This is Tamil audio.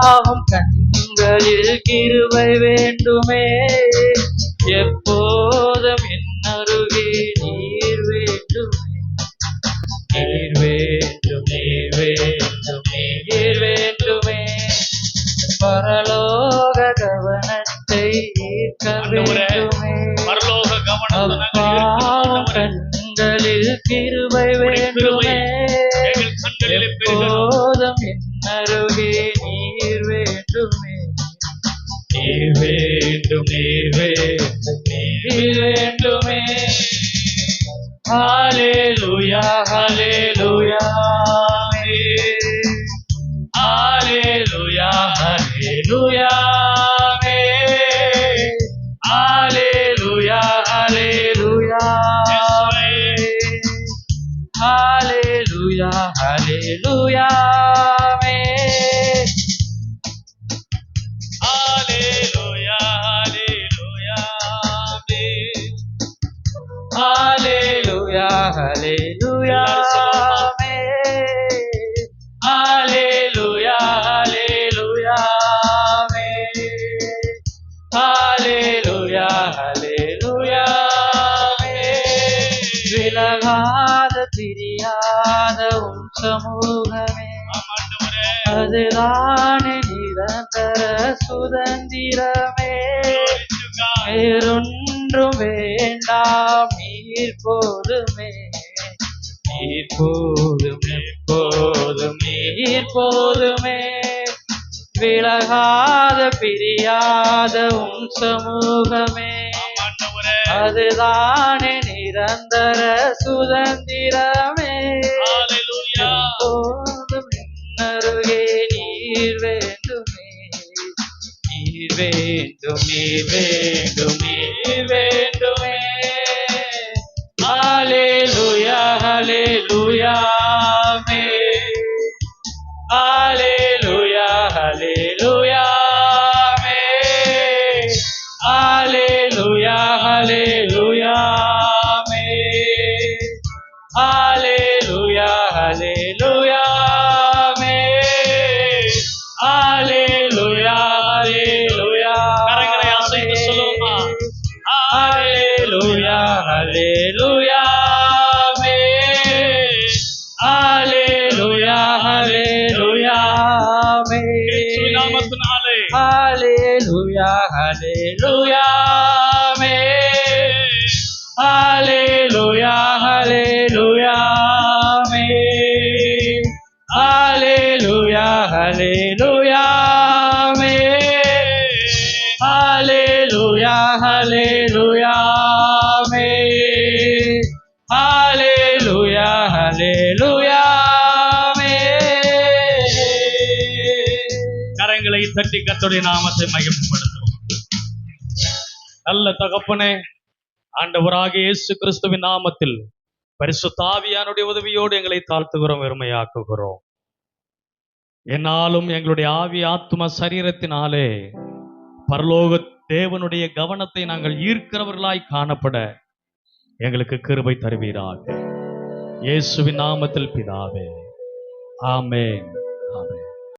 பாவம் கண்களில் கிருபை வேண்டுமே. எப்போதும் என் அருகே நீர் வேண்டுமே. நீர் வேண்டும் நீர் வேண்டும் நீர் வேண்டுமே. பரலோக கவனத்தை ஈர்க்க வேண்டுமே. பரலோக ஈர்க்கிறோம். கண்களில் கிருபை வேண்டுமே. வேண்டுமே ஹாலே லூயா ஹாலே லூயா Hallelujah, hallelujah, hallelujah, hallelujah. ஹalleluya ஹalleluya ஹalleluya ஹalleluya ஹalleluya விலகாத திரியாத உன் சமூகமே அதுதானே நிரந்தர சுதந்திரமே வேறொன்றும் வேண்டாம் நீர் போதுமே. நீர் போதுமே போதும். நீர் போதுமே. விலகாத பிரியாத உன் சமூகமே. அதுதானே நிரந்தர சுதந்திரமே. போதும் அருகே நீர் வேண்டுமே. நீர் வேண்டும் நீர் வேண்டும் நீர் வேண்டுமே. Hallelujah, hallelujah, amen. Hallelujah, hallelujah, amen. Hallelujah, hallelujah, amen. Hallelujah, hallelujah. கரங்களை அசைத்து சொல்லுமா Hallelujah, hallelujah. Hallelujah, hallelujah, amen. Hallelujah, hallelujah, amen. Hallelujah, hallelujah, amen. Hallelujah, hallelujah. கரங்களை தட்டி கத்துடைய நாமத்தை மகிமைப்படுத்துவோம். நல்ல தகப்பனே ஆண்டவராக இயேசு கிறிஸ்துவின் நாமத்தில் பரிசுத்த ஆவியானுடைய உதவியோடு எங்களை தாழ்த்துகிறோம் வெறுமையாக்குகிறோம். என்னாலும் எங்களுடைய ஆவி ஆத்ம சரீரத்தினாலே பரலோக தேவனுடைய கவனத்தை நாங்கள் ஈர்க்கிறவர்களாய் காணப்பட எங்களுக்கு கிருபை தருவீராக. இயேசுவின் நாமத்தில் பிதாவே. ஆமேன். ஆமேன்.